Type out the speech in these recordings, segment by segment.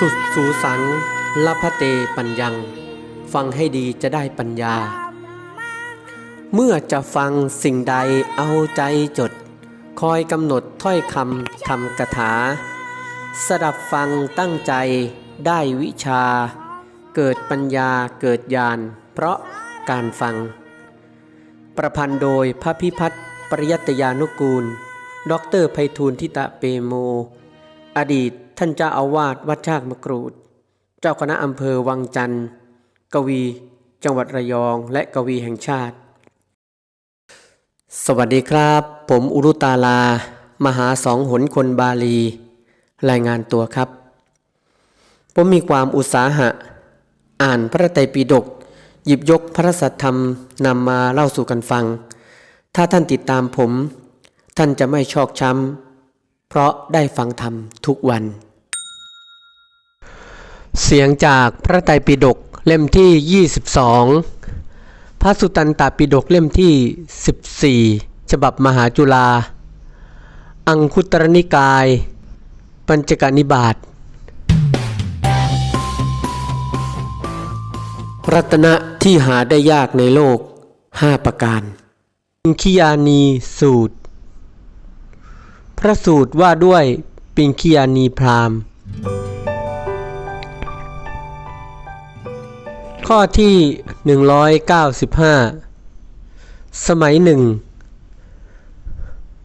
สุดสูสังลพเตปัญญัง ฟังให้ดีจะได้ปัญญา เมื่อจะฟังสิ่งใดเอาใจจด คอยกำหนดถ้อยคำทำกถา สดับฟังตั้งใจได้วิชา เกิดปัญญาเกิดญาณเพราะการฟัง ประพันธ์โดยพระพิพัฒน์ปริยัตยานุกูลดอกเตอรไพฑูรย์ทิตะเปโม อดีต ท่านเจ้าอาวาสวัดชากมะกรูด เจ้าคณะอำเภอวังจันทร์ กวี จังหวัดระยองและกวีแห่งชาติ สวัสดีครับ ผมอุรุตาลา มหาสองหนคนบาลี รายงานตัวครับ ผมมีความอุตสาหะ อ่านพระไตรปิฎกหยิบยกพระสัทธรรมนำมาเล่าสู่กันฟัง ถ้าท่านติดตามผม ท่านจะไม่ชอกช้ำเพราะได้ฟังธรรมทุกวัน เสียงจากพระไตรปิฎกเล่มที่ 22 พระสุตตันตปิฎกเล่มที่ 14 ฉบับมหาจุฬาอังคุตรนิกาย ปัญจกนิบาตรัตนะที่หาได้ยากในโลก 5 ประการปิงคิยานีสูตร พระสูตรว่าด้วยปิงคิยานีพราหมณ์ ข้อที่ 195 สมัยหนึ่ง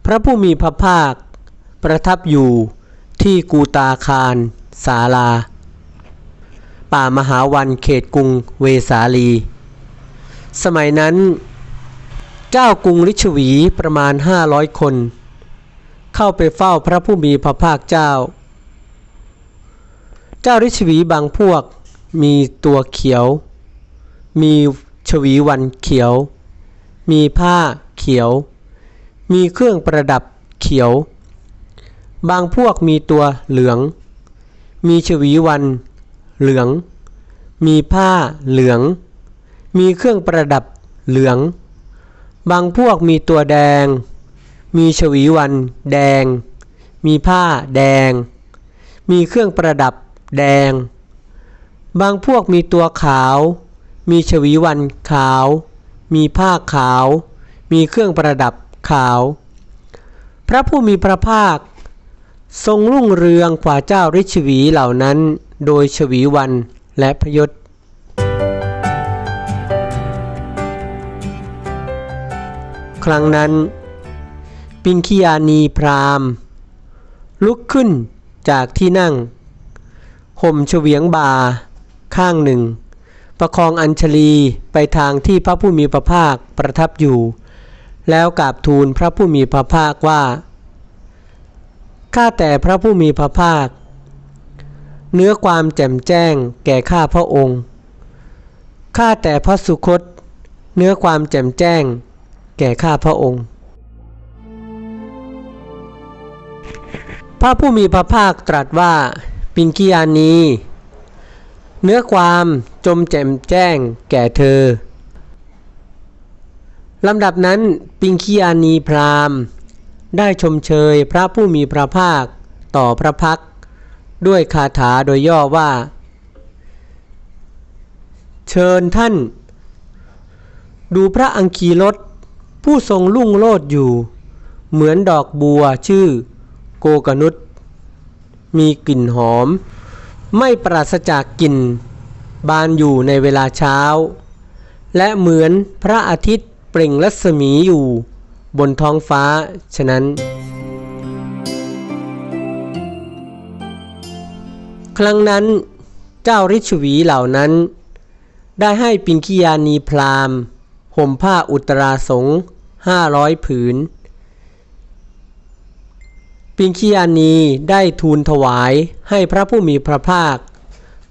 พระผู้มีพระภาค ประทับอยู่ที่กูตาคารศาลา ป่ามหาวันเขตกรุงเวสาลี สมัยนั้น เจ้ากรุงลิชวีประมาณ 500 คน เข้าไปเฝ้าพระผู้มีพระภาคเจ้า เจ้าริชวีบางพวกมีตัวเขียว มีชวีวันเขียว มีผ้าเขียว มีเครื่องประดับเขียว บางพวกมีตัวเหลือง มีชวีวันเหลือง มีผ้าเหลือง มีเครื่องประดับเหลือง บางพวกมีตัวแดง มีชวีวันแดง มีผ้าแดง มีเครื่องประดับแดง บางพวกมีตัวขาว มีชวีวันขาว มีผ้าขาว มีเครื่องประดับขาว พระผู้มีพระภาค ทรงรุ่งเรืองกว่าเจ้าฤชวีเหล่านั้น โดยชวีวันและพยศครั้งนั้น ปิงคิยานีพราหม์ลุกขึ้นจากที่นั่ง ห่มเฉวียงบาข้างหนึ่ง ประคองอัญชลีไปทางที่พระผู้มีพระภาคประทับอยู่ แล้วกราบทูลพระผู้มีพระภาคว่า ข้าแต่พระผู้มีพระภาค เนื้อความแจ่มแจ้งแก่ข้าพระองค์ ข้าแต่พระสุคต เนื้อความแจ่มแจ้ง แก่ข้าพระองค์ พระผู้มีพระภาคตรัสว่าปิงกิยานีเนื้อความ จมแจ่มแจ้งแก่เธอลำดับนั้นปิงคียานีพราหมณ์ ได้ชมเชยพระผู้มีพระภาคต่อพระพัก ด้วยคาถาโดยย่อว่า เชิญท่าน ดูพระอังคีรสผู้ทรงลุ่งโลดอยู่ เหมือนดอกบัวชื่อโกกนุษมีกลิ่นหอม ไม่ปราศจากกลิ่น บานอยู่ในเวลาเช้า และเหมือนพระอาทิตย์เปล่งรัศมีอยู่บนท้องฟ้าฉะนั้น ครั้งนั้นเจ้าฤชวีเหล่านั้น ได้ให้ปิงคิยานีพรามห่มผ้าอุตราสงห้าร้อยผืน ปิงคิยานีได้ทูลถวายให้พระผู้มีพระภาค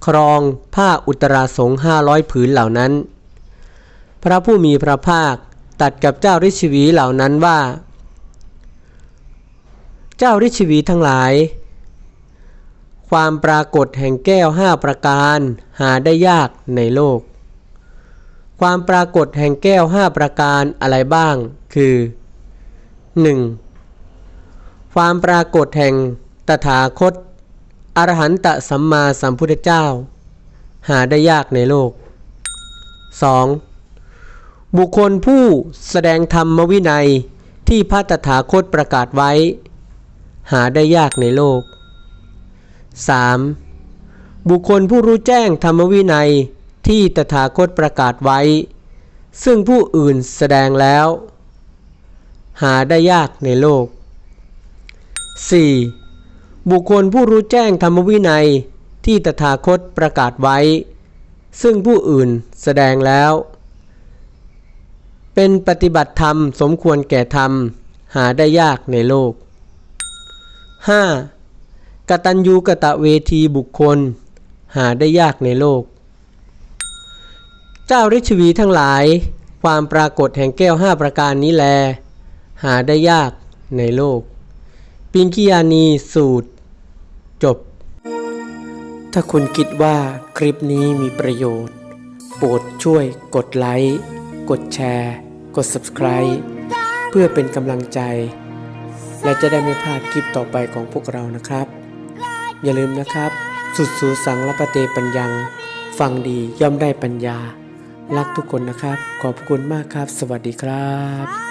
ครองผ้าอุตราสงห้าร้อยผืนเหล่านั้น พระผู้มีพระภาคตัดกับเจ้าฤชวีเหล่านั้นว่า เจ้าฤชวีทั้งหลาย ความปรากฏแห่งแก้วห้าประการหาได้ยากในโลก ความปรากฏแห่งแก้วห้าประการอะไรบ้าง คือ 1. ความปรากฏแห่งตถาคต อรหันตสัมมาสัมพุทธเจ้า หาได้ยากในโลก 2. บุคคลผู้แสดงธรรมวินัยที่พระตถาคตประกาศไว้ หาได้ยากในโลก 3. บุคคลผู้รู้แจ้งธรรมวินัยที่ตถาคตประกาศไว้ ซึ่งผู้อื่นแสดงแล้ว หาได้ยากในโลก 4. บุคคลผู้รู้แจ้งธรรมวินัยที่ตถาคตประกาศไว้ ซึ่งผู้อื่นแสดงแล้ว เป็นปฏิบัติธรรมสมควรแก่ธรรม หาได้ยากในโลก 5. กตัญญูกะตะเวทีบุคคล หาได้ยากในโลก เจ้าฤชวีทั้งหลาย ความปรากฏแห่งแก้วห้าประการนี้แล หาได้ยากในโลก ปิงคิยานีสูตร จบ ถ้าคุณคิดว่าคลิปนี้มีประโยชน์ โปรดช่วยกดไลค์ กดแชร์ กด Subscribe เพื่อเป็นกำลังใจ และจะได้ไม่พลาดคลิปต่อไปของพวกเรานะครับ อย่าลืมนะครับ สุดสูสังละปะเตปัญญัง ฟังดีย่อมได้ปัญญา รักทุกคนนะครับ ขอบคุณมากครับ สวัสดีครับ